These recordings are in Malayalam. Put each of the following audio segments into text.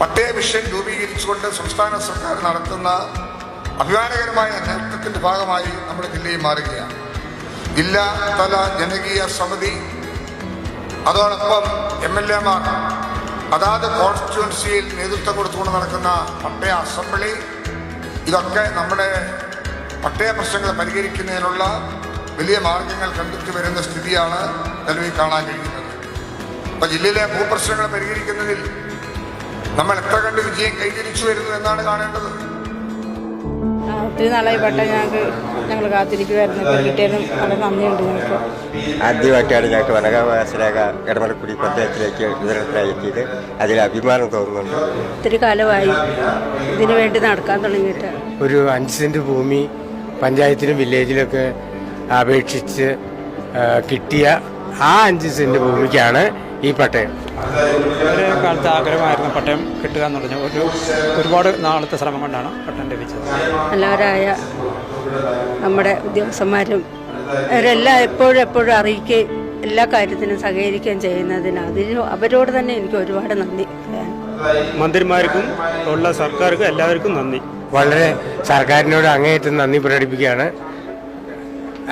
പട്ടയ വിഷൻ രൂപീകരിച്ചുകൊണ്ട് സംസ്ഥാന സർക്കാർ നടത്തുന്ന അഭിമാനകരമായ നേതൃത്വത്തിന്റെ ഭാഗമായി നമ്മുടെ ജില്ലയിൽ മാറുകയാണ്. ജില്ലാ തല ജനകീയ സമിതി അതോടൊപ്പം എം എൽ എമാർ അതാത് കോൺസ്റ്റിറ്റ്യുവൻസിയിൽ നേതൃത്വം കൊടുത്തുകൊണ്ട് നടക്കുന്ന പട്ടയ അസംബ്ലി ഇതൊക്കെ നമ്മുടെ പട്ടയ പ്രശ്നങ്ങൾ പരിഹരിക്കുന്നതിനുള്ള വലിയ മാർഗങ്ങൾ കണ്ടെത്തി വരുന്ന സ്ഥിതിയാണ് നിലവിൽ കാണാൻ കഴിയുന്നത്. അപ്പൊ ജില്ലയിലെ ഭൂപ്രശ്നങ്ങൾ പരിഹരിക്കുന്നതിൽ നമ്മൾ എത്ര കണ്ട് വിജയം കൈതിരിച്ചു വരുന്നു എന്നാണ് കാണേണ്ടത്? ഒത്തിരി നാളായി ഞങ്ങൾക്ക് ഞങ്ങൾ കാത്തിരിക്കുമായിരുന്നു ഇപ്പോൾ കിട്ടിയതും വളരെ നന്ദിയുണ്ട് ഞങ്ങൾക്ക്. ആദ്യമായിട്ടാണ് ഞങ്ങൾക്ക് വനകാവകാശ രേഖ ഇടമലക്കുടി പഞ്ചായത്തിലേക്ക് വിതരണത്തിനായെത്തിയത് അതിൽ അഭിമാനം തോന്നുന്നുണ്ട്. ഒത്തിരി കാലമായി. ഇതിനു വേണ്ടി നടക്കാൻ തുടങ്ങിയിട്ട്. ഒരു അഞ്ച് സെന്റ് ഭൂമി പഞ്ചായത്തിലും വില്ലേജിലൊക്കെ അപേക്ഷിച്ച് കിട്ടിയ ആ അഞ്ച് സെന്റ് ഭൂമിക്കാണ് ഈ പട്ടയം. വളരെ കാലത്ത് ആഗ്രഹമായിരുന്നു പട്ടയം കിട്ടുക എന്ന് പറഞ്ഞാൽ ഒരു ഒരുപാട് നാളത്തെ ശ്രമം കൊണ്ടാണ് പട്ടയം ലഭിച്ചത്. എല്ലാവരായ നമ്മുടെ ഉദ്യോഗസ്ഥന്മാരും അവരെല്ലാം എപ്പോഴും എപ്പോഴും അറിയിക്കുകയും എല്ലാ കാര്യത്തിനും സഹകരിക്കുകയും ചെയ്യുന്നതിന് അതിന് അവരോട് തന്നെ എനിക്ക് ഒരുപാട് നന്ദി മന്ത്രിമാർക്കും ഉള്ള സർക്കാർക്കും എല്ലാവർക്കും നന്ദി. വളരെ സർക്കാരിനോട് അങ്ങേയറ്റം നന്ദി പ്രകടിപ്പിക്കുകയാണ്.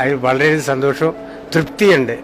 അതിൽ വളരെ സന്തോഷവും തൃപ്തിയുണ്ട്.